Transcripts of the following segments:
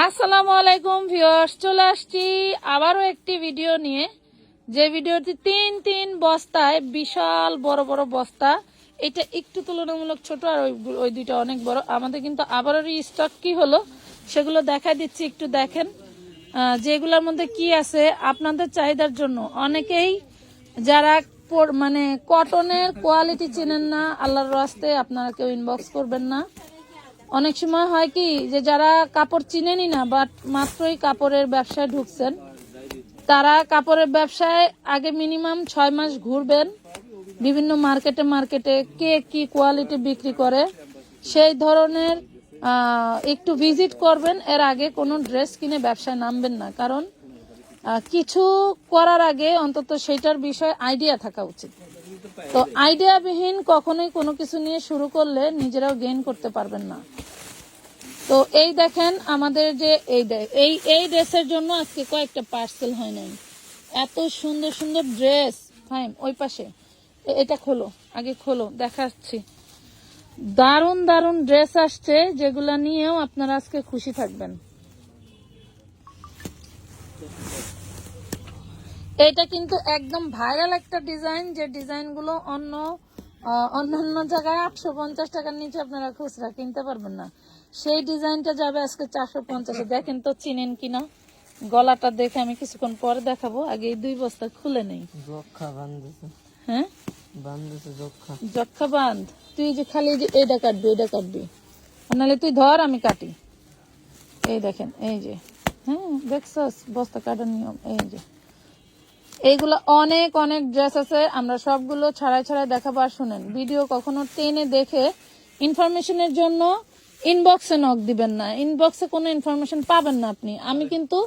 আসসালামু আলাইকুম ভিউয়ার্স, চলে আসছি আবারও একটি ভিডিও নিয়ে। যে ভিডিওটি তিন তিন বস্তায়, বিশাল বড় বড় বস্তা। এটা একটু তুলনামূলক ছোট আর ওই ওই দুইটা অনেক বড়। আমাদের কিন্তু আবারও স্টক কি হলো সেগুলো দেখা দিচ্ছি, একটু দেখেন। যেগুলোর মধ্যে কি আছে আপনাদের চাহিদার জন্য। অনেকেই যারা মানে কটনের কোয়ালিটি চেনেন না, আল্লাহর রাস্তে আপনারা কেউ ইনবক্স করবেন না। অনেক সময় হয় কি যে যারা কাপড় চিনেনি না বাট মাত্রই কাপড়ের ব্যবসায় ঢুকছেন, তারা কাপড়ের ব্যবসায় আগে মিনিমাম ছয় মাস ঘুরবেন, বিভিন্ন মার্কেটে মার্কেটে কে কি কোয়ালিটি বিক্রি করে, সেই ধরনের একটু ভিজিট করবেন, এর আগে কোনো ড্রেস কিনে ব্যবসায় নামবেন না, কারণ কিছু করার আগে অন্তত সেটার বিষয়ে আইডিয়া থাকা উচিত। তো আইডিয়াবিহীন কখনোই কোনো কিছু নিয়ে শুরু করলে নিজেরাও গেইন করতে পারবেন না। তো এই দেখেন আমাদের যে এই এই এই ড্রেসের জন্য আজকে কয়েকটা পার্সেল হয় নাই। এত সুন্দর সুন্দর ড্রেস ফাইন ওই পাশে। এটা খোলো, আগে খোলো, দেখাচ্ছি। দারুণ দারুণ ড্রেস আসছে, যেগুলা নিয়েও আপনারা আজকে খুশি থাকবেন। এটা কিন্তু একদম ভাইরাল একটা ডিজাইন যে ডিজাইনগুলো অন্য অন্যান্য জায়গায় আটশো পঞ্চাশ টাকার নিচে আপনারা খুচরা কিনতে পারবেন না। সেই ডিজাইনটা যাবে আজকে চারশো পঞ্চাশে। দেখেন তো চিনেন কিনা? গলাটা দেখে আমি কিছুক্ষণ পরে দেখাবো। আগে এই দুই বস্তা খুলে নেই। হ্যাঁ? যক্ষা। বান্ধ তুই যে খালি যে এটা কাটবি এটা কাটবি। নাহলে তুই ধর আমি কাটি। এই দেখেন এই যে। হ্যাঁ দেখছস? বস্তা কাটার নিয়ম এই যে। এইগুলো অনেক অনেক ড্রেস আছে। আমরা সবগুলো ছাড়াই ছাড়াই দেখাবো। আর শুনেন ভিডিও কখনো টেনে দেখে ইনফরমেশনের জন্য ইনবক্সে নক দিবেন না। ইনবক্সে কোনো ইনফরমেশন পাবেন না আপনি। আমি কিন্তু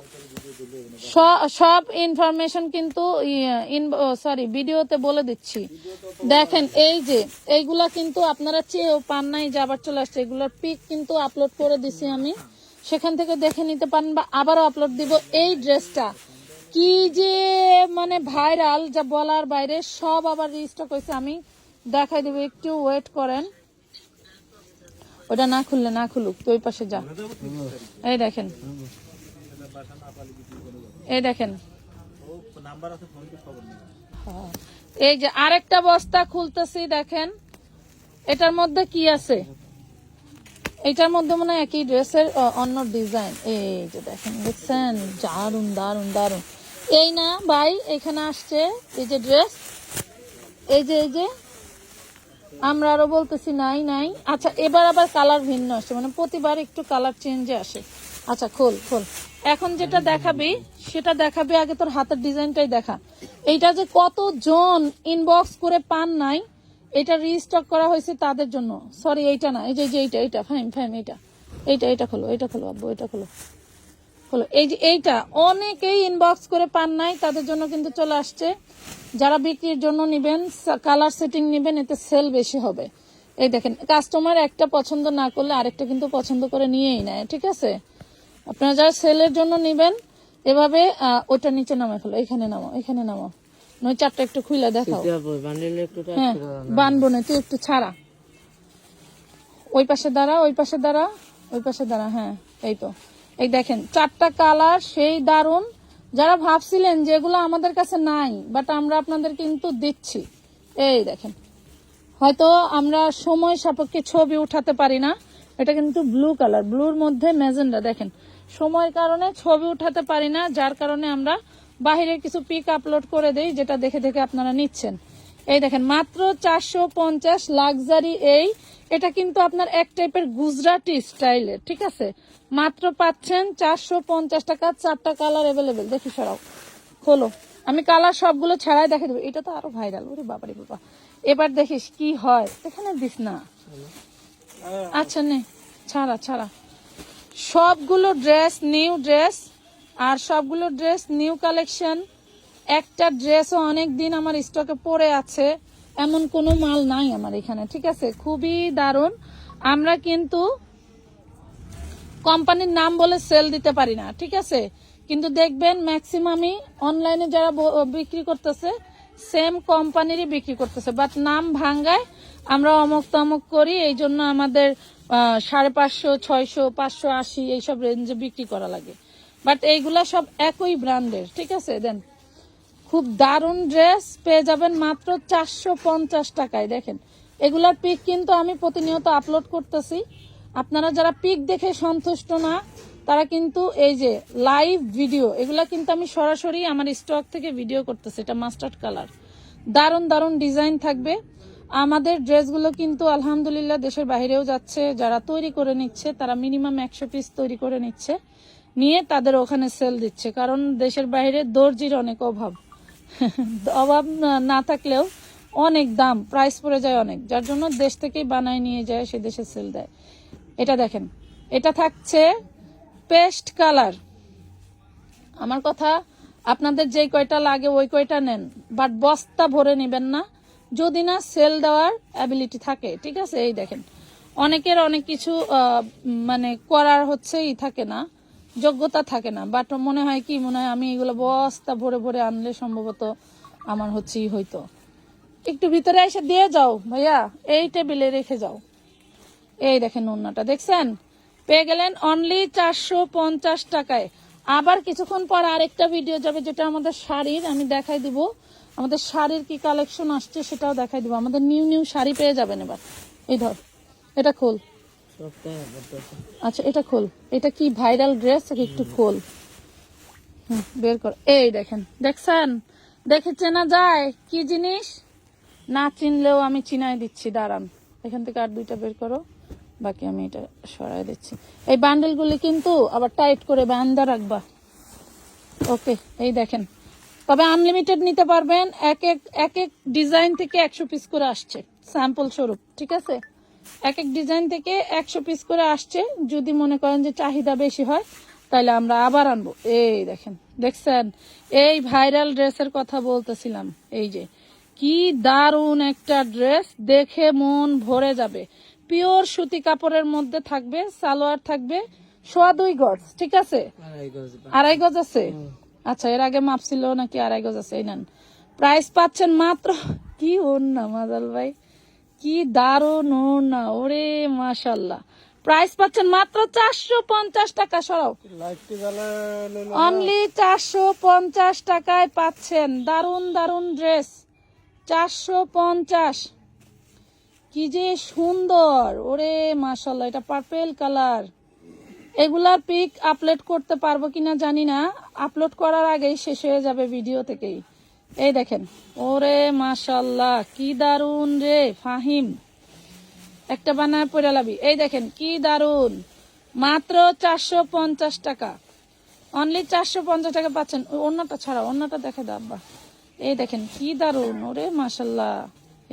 সব ইনফরমেশন কিন্তু সরি ভিডিওতে বলে দিচ্ছি। দেখেন, এই যে, এইগুলা কিন্তু আপনারা চেয়েও পান নাই যে আবার চলে আসছে। এগুলোর পিক কিন্তু আপলোড করে দিছি আমি। সেখান থেকে দেখে নিতে পারেন বা আবারও আপলোড দিব এই ড্রেসটা কি যে মানে ভাইরাল যা বলার বাইরে, সব আবার রিস্টক হয়েছে। আমি দেখাই দেবো, একটু ওয়েট করেন। ওটা না খুললে, না খুলুক। তো ওই পাশে যা। এই দেখেন। এই দেখেন। হ্যাঁ। এই যে আরেকটা বস্তা খুলতেছি, দেখেন। এটার মধ্যে কি আছে? এটার মধ্যে মনে হয় একই ড্রেসের অন্য ডিজাইন এই যে দেখেন, দেখছেন? দারুণ দারুণ দারুণ এই না, ভাই, এখানে আসছে, এই যে ড্রেস এই যে এই যে, আমরা আরও বলতেছি নাই নাই। আচ্ছা এবার আবার কালার ভিন্ন আসে মানে প্রতিবার একটু কালার চেঞ্জে আসে। আচ্ছা খোল খোল। এখন যেটা দেখাবি, সেটা দেখাবি, আগে তোর হাতের ডিজাইনটাই দেখা। এইটা যে কতজন ইনবক্স করে পান নাই, এটা রিস্টক করা হয়েছে তাদের জন্য। সরি এইটা না, এই যে এই যে, এইটা এইটা ফাইম ফাইম এইটা। এইটা এইটা খোলো এইটা খোলো, আব্বু এটা খোলো। হলো। এই যে এইটা অনেকেই ইনবক্স করে পান নাই তাদের জন্য কিন্তু চলে আসছে। যারা বিক্রির জন্য নিবেন কালার সেটিং নিবেন এতে সেল বেশি হবে। এই দেখেন কাস্টমার একটা পছন্দ না করলে আরেকটা কিন্তু পছন্দ করে নিয়েই নেয় ঠিক আছে? আপনারা যারা সেলের জন্য নিবেন এভাবে ওটা নিচে নামে ফেলো এখানে নামো এখানে নামো নয় চারটা একটু খুলে দেখাও। হ্যাঁ। বানবো না তুই একটু ছাড়া। ওই পাশে দাঁড়া ওই পাশে দাঁড়া ওই পাশে দাঁড়া হ্যাঁ এই তো। এই দেখেন, চারটা কালার, সেই দারুণ যারা ভাবছিলেন যে এগুলো আমাদের কাছে নাই বাট আমরা আপনাদের কিন্তু দিচ্ছি। এই দেখেন, হয়তো আমরা সময় সাপেক্ষে ছবি উঠাতে পারি না। এটা কিন্তু ব্লু কালার ব্লুর মধ্যে ম্যাজেন্ডা। দেখেন, সময়ের কারণে ছবি উঠাতে পারি না, যার কারণে আমরা বাহিরের কিছু পিক আপলোড করে দেই, যেটা দেখে দেখে আপনারা নিচ্ছেন। এই দেখেন, মাত্র চারশো পঞ্চাশ লাক্সারি এই। এটা কিন্তু আপনার এক টাইপের গুজরাটি স্টাইলের ঠিক আছে? মাত্র পাচ্ছেন চারশো পঞ্চাশ টাকা, চারটা কালার অ্যাভেলেবেল দেখি সরাও। খোলো। আমি কালার সবগুলো ছাড়াই দেখে দেবো। এটা তো আরও ভাইরাল ওরে বাবারে বাবা। এবার দেখিস কি হয়। এখানে দিস না। আচ্ছা নে। ছাড়া ছাড়া। সবগুলো ড্রেস নিউ ড্রেস আর সবগুলো ড্রেস নিউ কালেকশন একটা ড্রেসও অনেক দিন আমার স্টকে পড়ে আছে, এমন কোনো মাল নাই আমার এখানে, ঠিক আছে? খুবই দারুণ। আমরা কিন্তু কোম্পানির নাম বলে সেল দিতে পারি না, ঠিক আছে? কিন্তু দেখবেন ম্যাক্সিমামই অনলাইনে যারা বিক্রি করতেছে সেম কোম্পানিরই বিক্রি করতেছে। বাট নাম ভাঙ্গায় আমরা অমুক তমুক করি, এই জন্য আমাদের সাড়ে পাঁচশো, ছয়শো, পাঁচশো, আশি, এইসব রেঞ্জে বিক্রি করা লাগে। বাট এইগুলা সব একই ব্র্যান্ডের ঠিক আছে? দেন খুব দারুণ ড্রেস পেয়ে যাবেন মাত্র চারশো পঞ্চাশ টাকায়। দেখেন, এগুলার পিক কিন্তু আমি প্রতিনিয়ত আপলোড করতেছি। আপনারা যারা পিক দেখে সন্তুষ্ট না, তারা কিন্তু এই যে লাইভ ভিডিও, এগুলা কিন্তু আমি সরাসরি আমার স্টক থেকে ভিডিও করতেছি, এটা মাস্টার্ড কালার। দারুণ দারুণ ডিজাইন থাকবে। আমাদের ড্রেসগুলো কিন্তু আলহামদুলিল্লাহ দেশের বাইরেও যাচ্ছে, যারা তৈরি করে নিচ্ছে, তারা মিনিমাম একশো পিস তৈরি করে নিচ্ছে, নিয়ে তাদের ওখানে সেল দিচ্ছে, কারণ দেশের বাইরে দর্জির অনেক অভাব। অভাব না- থাকলেও অনেক দাম প্রাইস পড়ে যায় অনেক। যার জন্য দেশ থেকেই বানায় নিয়ে যায়, সে দেশে সেল দেয়। এটা দেখেন, এটা থাকছে পেস্ট কালার আমার কথা, আপনাদের যে কয়টা লাগে ওই কয়টা নেন বাট বস্তা ভরে নেবেন না। যদি না সেল দেওয়ার অ্যাবিলিটি থাকে, ঠিক আছে? এই দেখেন, অনেকের অনেক কিছু মানে করার হচ্ছে, ই থাকে না। যোগ্যতা থাকে না বাট মনে হয় কি, মনে হয় আমি এগুলো বস্তা ভরে ভরে আনলে সম্ভবত আমার হচ্ছে ই হইতো। একটু ভিতরে এসে দিয়ে যাও ভাইয়া, এই টেবিলে রেখে যাও। এই দেখেন ওন্নাটা দেখছেন? পেয়ে গেলেন অনলি চারশো পঞ্চাশ টাকায়। আবার কিছুক্ষণ পর আরেকটা ভিডিও যাবে যেটা আমাদের শাড়ির, আমি দেখাই দিব। আমাদের শাড়ির কি কালেকশন আসছে সেটাও দেখাই দিব। আমাদের নিউ নিউ শাড়ি পেয়ে যাবেন এবার। এই ধর, এটা খোল। আচ্ছা এটা খোল। এটা কি ভাইরাল ড্রেস একটু খোল? হুম, বের কর। এই দেখেন দেখছেন? দেখে চেনা যায়। কি জিনিস? না চিনলেও আমি চিনাই দিচ্ছি। দাঁড়ান এখান থেকে আর দুইটা বের করো। বাকি আমি এটা সরাই দিচ্ছি। এই বান্ডেলগুলি কিন্তু আবার টাইট করে বান্ধা রাখবা। ওকে এই দেখেন। তবে আনলিমিটেড নিতে পারবেন। এক এক এক এক ডিজাইন থেকে একশো পিস করে আসছে। স্যাম্পল স্বরূপ ঠিক আছে? এক এক ডিজাইন থেকে একশো পিস করে আসছে। যদি মনে করেন যে চাহিদা বেশি হয় তাহলে আমরা আবার আনব। এই দেখেন দেখছেন? এই ভাইরাল ড্রেসের কথা বলতেছিলাম। এই যে কি দারুণ একটা ড্রেস দেখে মন ভরে যাবে। পিওর সুতি কাপড়ের মধ্যে থাকবে সালোয়ার থাকবে সোয়া দুই গজ ঠিক আছে? আড়াই গজ বা- আড়াই গজ আছে? আচ্ছা এর আগে মাপ ছিল নাকি আড়াই গজ আছে? এই নেন। প্রাইস পাচ্ছেন মাত্র কি ওর না মাদাল ভাই? কি দারুণ না, ওরে মাশাল্লাহ। প্রাইস পাচ্ছেন মাত্র চারশো পঞ্চাশ টাকা, সরাও। অনলি চারশো পঞ্চাশ টাকায় পাচ্ছেন। দারুণ দারুণ ড্রেস চারশো পঞ্চাশ। কি যে সুন্দর, ওরে মাশাল্লাহ, এটা পার্পেল কালার এগুলার পিক আপলোড করতে পারব কিনা জানি না। আপলোড করার আগেই শেষ হয়ে যাবে ভিডিও থেকেই। এই দেখেন। ওরে মাশাল্লাহ, কি দারুণ রে ফাহিম। একটা বানায় পড়ে লাবি। এই দেখেন, কি দারুণ মাত্র চারশো পঞ্চাশ টাকা। অনলি চারশো পঞ্চাশ টাকা পাচ্ছেন। অন্যটা ছাড়া অন্যটা দেখে দাব্বা এই দেখেন, কি দারুণ ওরে মাশাল্লাহ।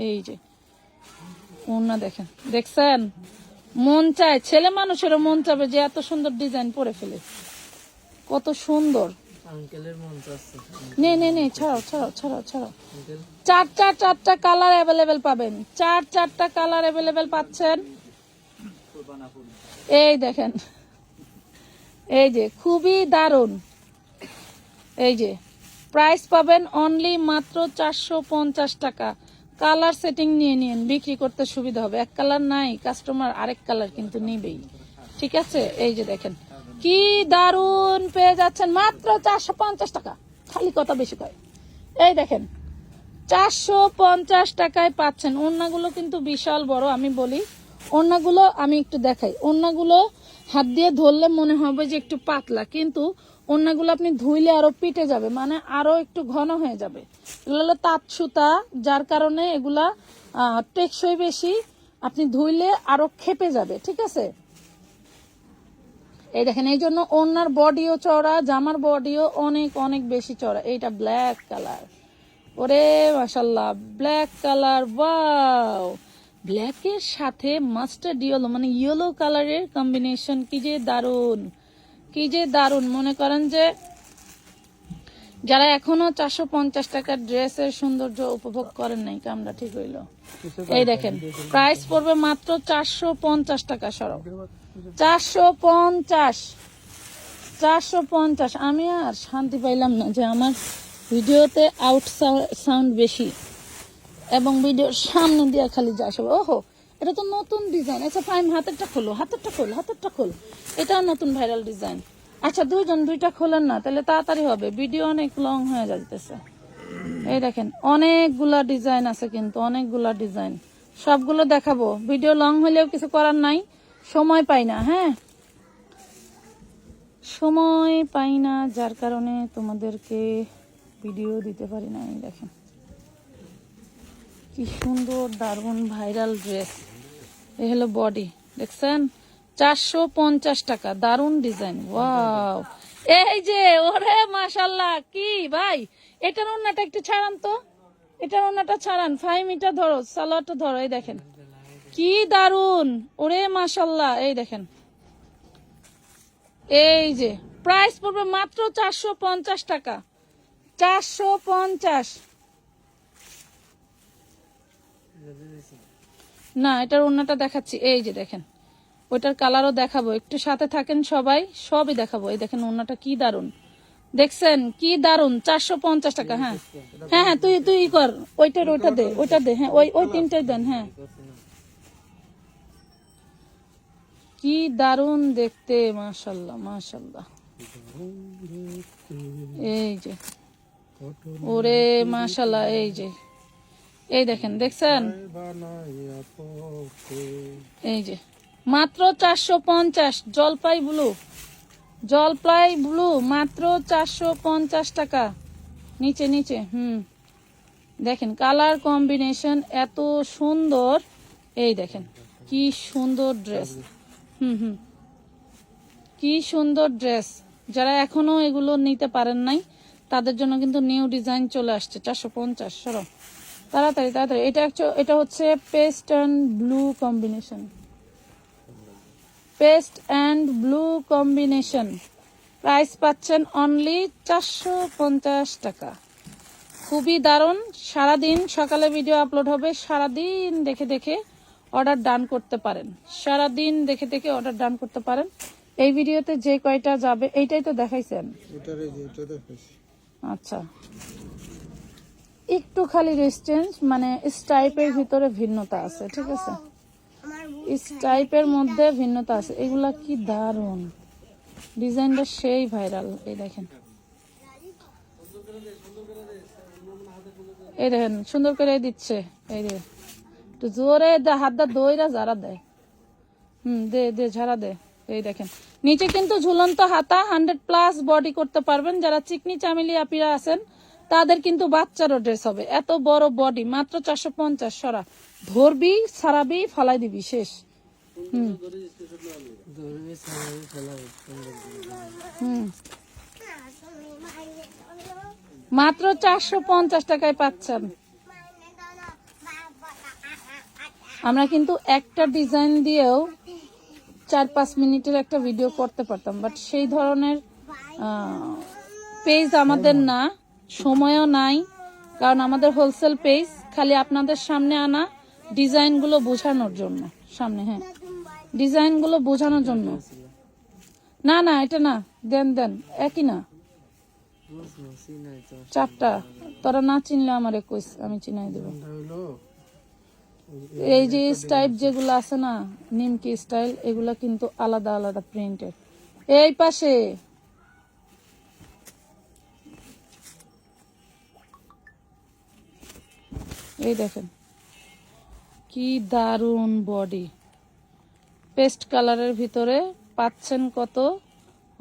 এই যে ওনা দেখেন। দেখছেন? মন চায়, ছেলে মানুষেরও মন চাবে যে এত সুন্দর ডিজাইন পরে ফেলে। কত সুন্দর। আঙ্কেলের মন চাচ্ছে নে নে নে ছাড়াও ছাড়াও ছাড়াও ছাড়াও চার চার, চারটা কালার অ্যাভেলেবেল পাবেন। চার, চারটা কালার অ্যাভেলেবেল পাচ্ছেন। এই দেখেন। এই যে, খুবই দারুণ। এই যে প্রাইস পাবেন অনলি মাত্র চারশো পঞ্চাশ টাকা। কালার সেটিং নিয়ে নিন, বিক্রি করতে সুবিধা হবে। এক কালার নাই কাস্টমার আরেক কালার কিন্তু নিবেই। ঠিক আছে? এই যে দেখেন। কি দারুণ পেয়ে যাচ্ছেন মাত্র চারশো পঞ্চাশ টাকা। খালি কথা বেশি কয়। এই দেখেন, চারশো পঞ্চাশ টাকায় পাচ্ছেন। ওড়নাগুলো কিন্তু বিশাল বড়, আমি বলি। ওড়নাগুলো আমি একটু দেখাই। ওড়নাগুলো হাত দিয়ে ধরলে মনে হবে যে একটু পাতলা, কিন্তু ওড়নাগুলো আপনি ধুইলে আরও পিটে যাবে মানে আরও একটু ঘন হয়ে যাবে। এগুলো হলো তাঁত সুতা, যার কারণে এগুলা টেকসই বেশি। আপনি ধুইলে আরও খেপে যাবে, ঠিক আছে? এই দেখেন এই জন্য ওনার বডিও চড়া জামার বডিও অনেক অনেক বেশি চড়া এইটা ব্ল্যাক কালার ওরে মাসাল্লাহ ব্ল্যাক কালার ওয়াও ব্ল্যাকের সাথে মাস্টার্ড ইয়েলো মানে ইয়েলো কালারের কম্বিনেশন কি যে দারুণ কি যে দারুণ মনে করেন যে যারা এখনও চারশো পঞ্চাশ টাকার ড্রেসের সৌন্দর্য উপভোগ করেন নাই কামটা ঠিক হইল। এই দেখেন প্রাইস পড়বে মাত্র চারশো পঞ্চাশ টাকা সরব। চারশো পঞ্চাশ। চারশো পঞ্চাশ। আমি আর শান্তি পাইলাম না যে আমার ভিডিওতে আউট সাউন্ড বেশি এবং ভিডিওর সামনে দিয়ে খালি যা সব ওহো, এটা তো নতুন ডিজাইন আচ্ছা ফাইন হাতেরটা খোলো, হাতেরটা খোল হাতেরটা খোল। এটাও নতুন ভাইরাল ডিজাইন আচ্ছা দুইজন, দুইটা খোলেন না, তাহলে তাড়াতাড়ি হবে। ভিডিও অনেক লং হয়ে যাইতেছে। এই দেখেন, অনেকগুলা ডিজাইন আছে কিন্তু, অনেকগুলা ডিজাইন সবগুলো দেখাবো। ভিডিও লং হলেও কিছু করার নাই। সময় পাই না হ্যাঁ? সময় পাই না, যার কারণে তোমাদেরকে ভিডিও দিতে পারি না, এই দেখেন। কি সুন্দর দারুণ ভাইরাল ড্রেস এ হলো বডি দেখছেন? চারশো পঞ্চাশ টাকা, দারুণ ডিজাইন ওয়াও এই যে, ওরে মাশাল্লাহ কি ভাই? এটার অন্যটা একটু ছাড়ান তো। এটার অন্যটা ছাড়ান ফাইভ মিটার ধরো, সালোয়ারটা ধরো, এই দেখেন। কি দারুণ। ওরে মাশাল্লাহ, এই দেখেন। এই যে প্রাইস পড়বে মাত্র চারশো পঞ্চাশ টাকা। চারশো পঞ্চাশ। না, এটার অন্যটা দেখাচ্ছি। এই যে দেখেন, ওইটার কালারও দেখাবো। একটু সাথে থাকেন সবাই, সবই দেখাবো। এই দেখেন অন্যটা কি দারুণ দেখছেন? কি দারুণ চারশো পঞ্চাশ টাকা হ্যাঁ। হ্যাঁ হ্যাঁ তুই তুই কর। ওইটার, ওইটা দে ওইটা দে হ্যাঁ ওই ওই তিনটাই দেন হ্যাঁ। কি দারুণ দেখতে, মাশাল্লাহ মাশাল্লাহ। এই যে, ওরে মাশাল্লাহ, এই যে। এই দেখেন, দেখছেন? এই যে, মাত্র চারশো পঞ্চাশ, জলপাই ব্লু। জলপাই ব্লু, মাত্র চারশো পঞ্চাশ টাকা। নিচে নিচে, হুম। দেখেন, কালার কম্বিনেশন এত সুন্দর। এই দেখেন, কি সুন্দর ড্রেস। হুম হুম। কি সুন্দর ড্রেস। যারা এখনও এগুলো নিতে পারেন নাই, তাদের জন্য কিন্তু নিউ ডিজাইন চলে আসছে। চারশো পঞ্চাশ, সরো। তাড়াতাড়ি তাড়াতাড়ি। এটা এটা হচ্ছে paste and blue combination. Paste and blue combination. Price পাচ্ছেন অনলি চারশো পঞ্চাশ টাকা। খুবই দারুণ। সারাদিন সকালে ভিডিও আপলোড হবে, সারাদিন দেখে দেখে অর্ডার ডান করতে পারেন। সারাদিন দেখে দেখে অর্ডার ডান করতে পারেন। এই ভিডিওতে যে কয়টা যাবে এইটাই তো দেখাইছেন। আচ্ছা। একটু খালি রেস্টেন্স মানে স্টাইপের ভিতরে ভিন্নতা আছে ঠিক আছে? স্টাইপের মধ্যে ভিন্নতা আছে। এগুলা কি দারুণ ডিজাইনটা সেই ভাইরাল এই দেখেন। এই দেখেন সুন্দর করে দিচ্ছে। এই দে একটু জোরে দে, হাত দা দইরা যারা দেয় হুম, দে দে, ঝাড়া দে। এই দেখেন। নিচে কিন্তু ঝুলন্ত হাতা হান্ড্রেড প্লাস বডি করতে পারবেন। যারা চিকনি চামেলি আপিরা আছেন, তাদের কিন্তু বাচ্চারও ড্রেস হবে। এত বড় বডি মাত্র চারশো পঞ্চাশ, সরা। ধরবি সারাবি ফালাই দিবি, শেষ। মাত্র চারশো পঞ্চাশ টাকায় পাচ্ছেন। আমরা কিন্তু একটা ডিজাইন দিয়েও চার পাঁচ মিনিটের একটা ভিডিও করতে পারতাম বাট সেই ধরনের পেজ আমাদের না, সময়ও নাই, কারণ আমাদের হোলসেল পেজ খালি আপনাদের সামনে আনা ডিজাইনগুলো বোঝানোর জন্য, সামনে হ্যাঁ ডিজাইনগুলো বোঝানোর জন্য। না না, এটা না, দেন দেন, একই না। চারটা, তোরা না চিনলে আমার কইস, আমি চিনাই দেবো। এই যে স্টাইপ যেগুলো আছে না, নিমকি স্টাইল, এগুলা কিন্তু আলাদা আলাদা প্রিন্টের এই পাশে। এই দেখেন, কি দারুণ বডি পেস্ট কালারের ভিতরে পাচ্ছেন কত?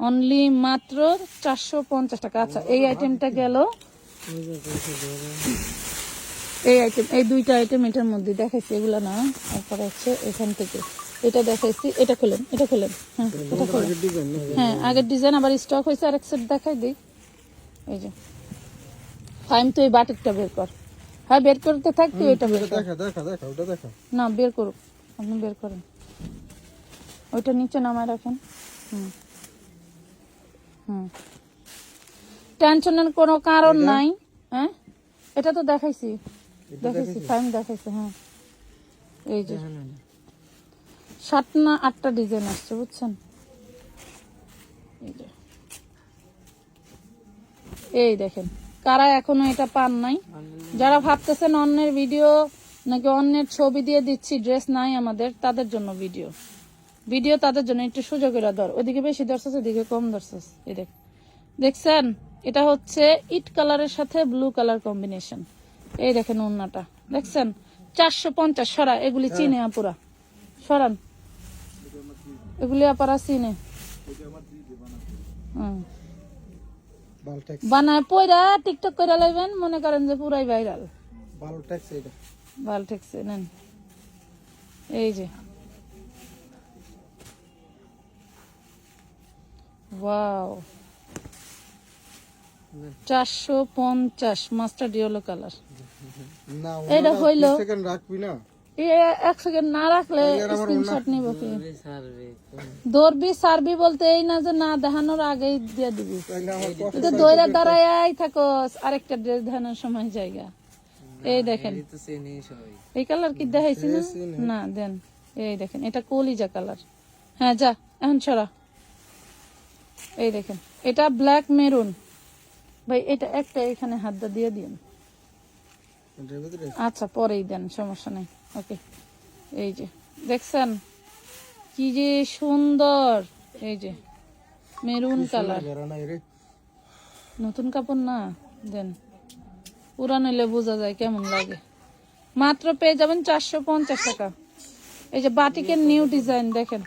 অনলি মাত্র চারশো পঞ্চাশ টাকা। আচ্ছা এই আইটেমটা গেল। এই আইটেম এই দুইটা আইটেম এটার মধ্যে দেখাইছি এগুলা না। তারপর হচ্ছে এখান থেকে। এটা দেখাইছি এটা খোলেন এটা খোলেন। হ্যাঁ এটা খোলেন। হ্যাঁ আগের ডিজাইন আবার স্টক হয়েছে আরেক সেট দেখাই দিই। এই যে। ফাইম তুই বাটিকটা বের কর। হ্যাঁ বের করতে থাক তুই ওইটা বের দেখা দেখা দেখা ওটা দেখা। না বের করুক। আপনি বের করেন। ওইটা নিচে নামায় রাখেন। হুম। হুম। টেনশনের কোনো কারণ নাই। হ্যাঁ? এটা তো দেখাইছি। দেখাইছি ফাইম দেখাইছি হ্যাঁ। এই যে সাত না। আটটা ডিজাইন আসছে বুঝছেন? এই দেখেন কারা এখনও এটা পান নাই? যারা ভাবতেছেন অন্যের ভিডিও নাকি অন্যের ছবি দিয়ে দিচ্ছি ড্রেস নাই আমাদের তাদের জন্য ভিডিও ভিডিও তাদের জন্য একটু সুযোগ এরা ধর। ওদিকে বেশি ধরছিস ওদিকে কম ধরছিস। এই দেখ। দেখছেন? এটা হচ্ছে ইট কালারের সাথে ব্লু কালার কম্বিনেশন এই দেখেন ওন্নাটা। দেখছেন? চারশো পঞ্চাশ সরা এগুলি চিনে আপুরা। সরান। এগুলি আপারা চিনে। বানায় পয়রা টিকটক করে লাইবেন মনে করেন যে পুরাই ভাইরাল। ভালো ঠেকছে নেন। এই যে। ওয়াও। চারশো পঞ্চাশ মাস্টার ডিওলো কালার। এটা হইল সেকেন্ড রাখবি না। এক সেকেন্ড না রাখলে স্ক্রিনশট নিব কি? ধরবি সারবি বলতে এই না যে না দেখানোর আগেই দিয়ে দিবি। তাইলে আমার কষ্ট তুই তো দইরা দাঁড়ায় থাকো আরেকটা ড্রেস দেখানোর সময় জায়গা। এই দেখেন। এই কালার কি দেখাইছি না? না দেন। এই দেখেন এটা কলিজা কালার। হ্যাঁ যা এখন ছড়া এই দেখেন এটা ব্ল্যাক মেরুন। ভাই এটা একটা এখানে হাতটা দিয়ে দিন আচ্ছা পরেই দেন সমস্যা নেই। ওকে এই যে দেখছেন? কি যে সুন্দর! এই যে মেরুন কালার। নতুন কাপড় না? দেন। পুরান হইলে বোঝা যায় কেমন লাগে। মাত্র পেয়ে যাবেন চারশো পঞ্চাশ টাকা। এই যে বাটিকের নিউ ডিজাইন দেখেন।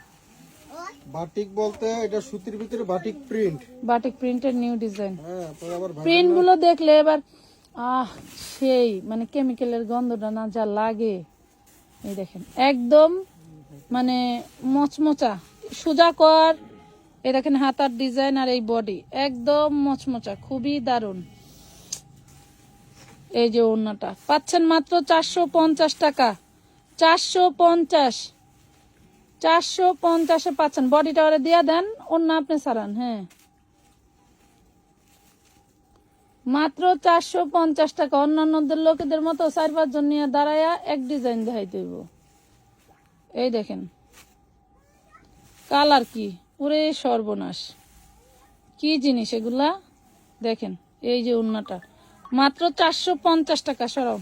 বাটিক বলতে এটা সুতির ভিতরে বাটিক প্রিন্ট। বাটিক প্রিন্টের নিউ ডিজাইন। হ্যাঁ প্রিন্টগুলো দেখলে এবার আহ, সেই মানে কেমিক্যালের গন্ধটা না যা লাগে। এই দেখেন, একদম মানে মচমচা। সোজা কর। এই দেখেন হাতার ডিজাইন আর এই বডি একদম মচমচা, খুবই দারুণ। এই যে ওড়নাটা, পাচ্ছেন মাত্র চারশো পঞ্চাশ টাকা। চারশো পঞ্চাশ। চারশো পঞ্চাশে পাচ্ছেন। বডিটা ওরা দিয়ে দেন, ওড়না আপনি সারান হ্যাঁ। মাত্র চারশো পঞ্চাশ টাকা। অন্যান্যদের লোকেদের মতো চার পাঁচজন নিয়ে দাঁড়ায়া এক ডিজাইন দেখাই দেব এই দেখেন। কালার কি? ওরে সর্বনাশ। কি জিনিস এগুলা? দেখেন, এই যে উন্নাটা মাত্র চারশো পঞ্চাশ টাকা, সরাও।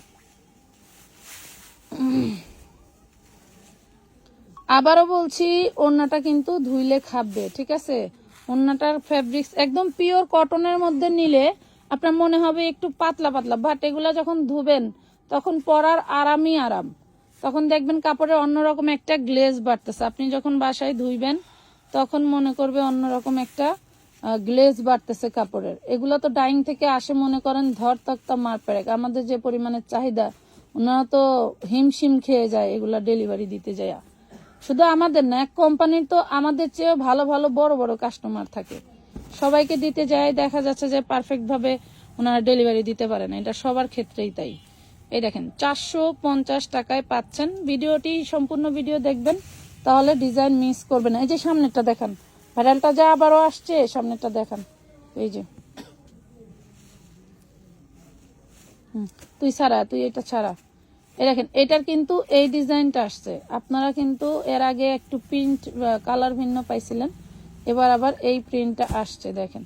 আবারও বলছি, ওড়নাটা কিন্তু ধুইলে খাবে, ঠিক আছে? ওড়নাটার ফ্যাব্রিক্স একদম পিওর কটনের মধ্যে নিলে আপনার মনে হবে একটু পাতলা পাতলা বাট এগুলো যখন ধুবেন, তখন পরার আরামই আরাম। তখন দেখবেন কাপড়ে অন্যরকম একটা গ্লেজ বাড়তেছে। আপনি যখন বাসায় ধুইবেন, তখন মনে করবে অন্যরকম একটা গ্লেজ বাড়তেছে কাপড়ের। এগুলো তো ডাইং থেকে আসে, মনে করেন, ধর তক্তা পেরেক। আমাদের যে পরিমাণের চাহিদা, ওনারা তো হিমশিম খেয়ে যায় এগুলা ডেলিভারি দিতে যায়। শুধু আমাদের না, এক কোম্পানির তো আমাদের চেয়ে ভালো ভালো বড় বড় কাস্টমার থাকে। সবাইকে দিতে যায় দেখা যাচ্ছে যে পারফেক্ট ভাবে ওনারা ডেলিভারি দিতে পারে না। এটা সবার ক্ষেত্রেই তাই। এই দেখেন চারশো পঞ্চাশ টাকায় পাচ্ছেন। ভিডিওটি সম্পূর্ণ ভিডিও দেখবেন তাহলে ডিজাইন মিস করবে না। এই যে সামনেরটা দেখান। ভাইরালটা যা আবারও আসছে সামনেরটা দেখান। এই যে। হুম, তুই ছাড়া তুই এটা ছাড়া। এই দেখেন এটার কিন্তু এই ডিজাইনটা আসছে। আপনারা কিন্তু এর আগে একটু প্রিন্ট কালার ভিন্ন পাইছিলেন। এবার আবার এই প্রিন্টটা আসছে, দেখেন।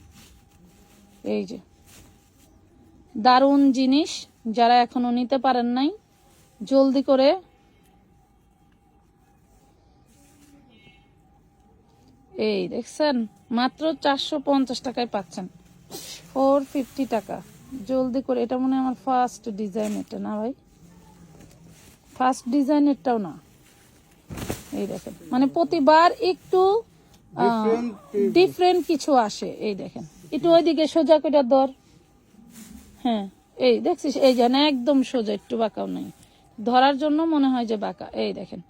এই যে। দারুণ জিনিস, যারা এখনও নিতে পারেন নাই, জলদি করে এই দেখছেন, মাত্র চারশো পঞ্চাশ টাকায় পাচ্ছেন। ফোর ফিফটি টাকা। জলদি করে, এটা মনে আমার ফার্স্ট ডিজাইন এটা না ভাই? ফার্স্ট ডিজাইনেরটাও না। এই দেখেন মানে প্রতিবার একটু ডিফারেন্ট কিছু আসে এই দেখেন। একটু ওইদিকে সোজা করে দর হ্যাঁ এই দেখছিস এই যেন একদম সোজা একটু বাঁকাও নাই। ধরার জন্য মনে হয় যে বাঁকা। এই দেখেন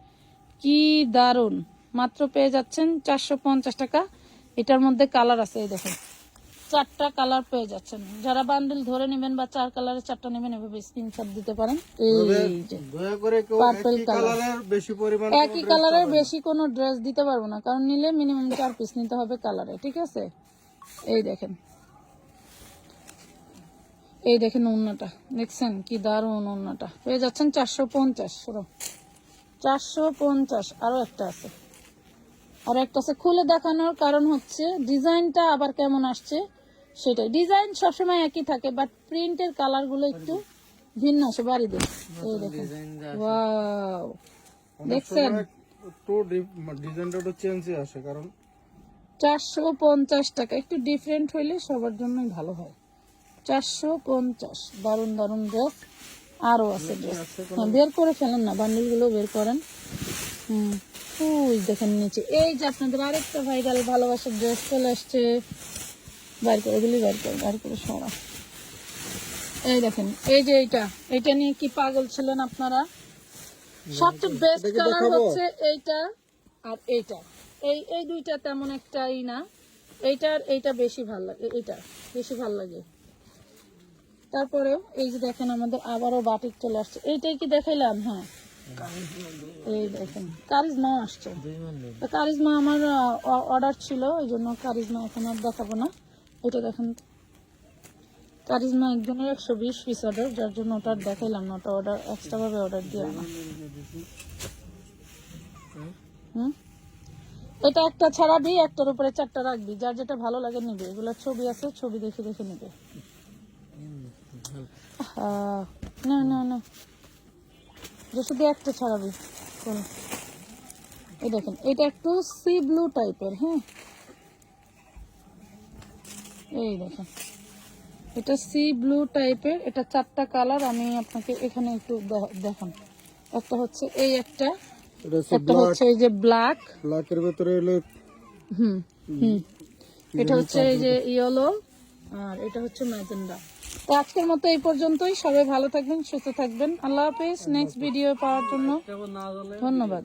কি দারুণ মাত্র পেয়ে যাচ্ছেন চারশো পঞ্চাশ টাকা। এটার মধ্যে কালার আছে এই দেখেন। চারটা কালার পেয়ে যাচ্ছেন। যারা বান্ডিল ধরে নেবেন বা চার কালারের চারটা নেবেন এভাবে স্ক্রিনশট দিতে পারেন। একই কালারের বেশি কোনো ড্রেস দিতে পারব না কারণ নিলে মিনিমাম চার পিস নিতে হবে কালারে ঠিক আছে? এই দেখেন। এই দেখেন ওড়নাটা। দেখছেন কি দারুণ ওড়নাটা। পেয়ে যাচ্ছেন চারশো পঞ্চাশ চারশো পঞ্চাশ আরও একটা আছে। আর একটা আছে। খুলে দেখানোর কারণ হচ্ছে ডিজাইনটা আবার কেমন আসছে? সেটাই। ডিজাইন সবসময় একই থাকে বাট প্রিন্টের কালারগুলো একটু ভিন্ন আসে বাড়িতে এই দেখেন। ওয়াও দেখছেন? ডিজাইনটা আসে কারণ টাকা একটু ডিফারেন্ট হইলে সবার জন্যই ভালো হয়। দারুণ দারুণ ড্রেস আরও আছে ড্রেস হ্যাঁ বের করে ফেলেন না বান্ডিলগুলো বের করেন। হুম ওই দেখেন নিচে। এই যে আপনাদের আরেকটা ভাইরাল ভালোবাসার ড্রেস চলে আসছে। বাইর করে দিলি বাইর করে বাইর করে সরা এই দেখেন এই যে এইটা এটা নিয়ে কি পাগল ছিলেন আপনারা? সবচেয়ে বেস্ট কালার হচ্ছে এইটা আর এইটা। এই এই দুইটা তেমন একটাই না। এইটার এইটা বেশি ভালো লাগে এইটা বেশি ভালো লাগে। তারপরেও এই যে দেখেন আমাদের আবারও বাটিক চলে আসছে। এইটাই কি দেখাইলাম? হ্যাঁ। এই দেখেন কারিজমা আসছে। কারিজমা আমার অর্ডার ছিল ওই জন্য কারিজমা এখন আর দেখাবো না। এটা দেখেন। কারিজমা একজনের একশো বিশ পিস অর্ডার যার জন্য ওটা দেখাইলাম না, ওটা অর্ডার এক্সট্রা ভাবে অর্ডার দিয়ে আনা। হুম? এটা একটা ছাড়াবি একটার উপরে চারটা রাখবি, যার যেটা ভালো লাগে নিবে। এগুলো ছবি আছে, ছবি দেখে দেখে নিবে। না না না। যে শুধু একটা ছাড়াবি এই দেখেন, এটা একটু সি ব্লু টাইপের হ্যাঁ? এই দেখেন এটা সি ব্লু টাইপের এটা চারটা কালার আমি আপনাকে এখানে একটু দেখান। একটা হচ্ছে এই একটা এটা হচ্ছে একটা হচ্ছে এই যে ব্ল্যাক ব্ল্যাকের ভেতরে হলো হুম হুম। এটা হচ্ছে এই যে ইয়েলো আর এটা হচ্ছে ম্যাজেন্ডা তো আজকের মতো এই পর্যন্তই। সবাই ভালো থাকবেন সুস্থ থাকবেন। আল্লাহ হাফেজ। নেক্সট ভিডিও পাওয়ার জন্য ধন্যবাদ।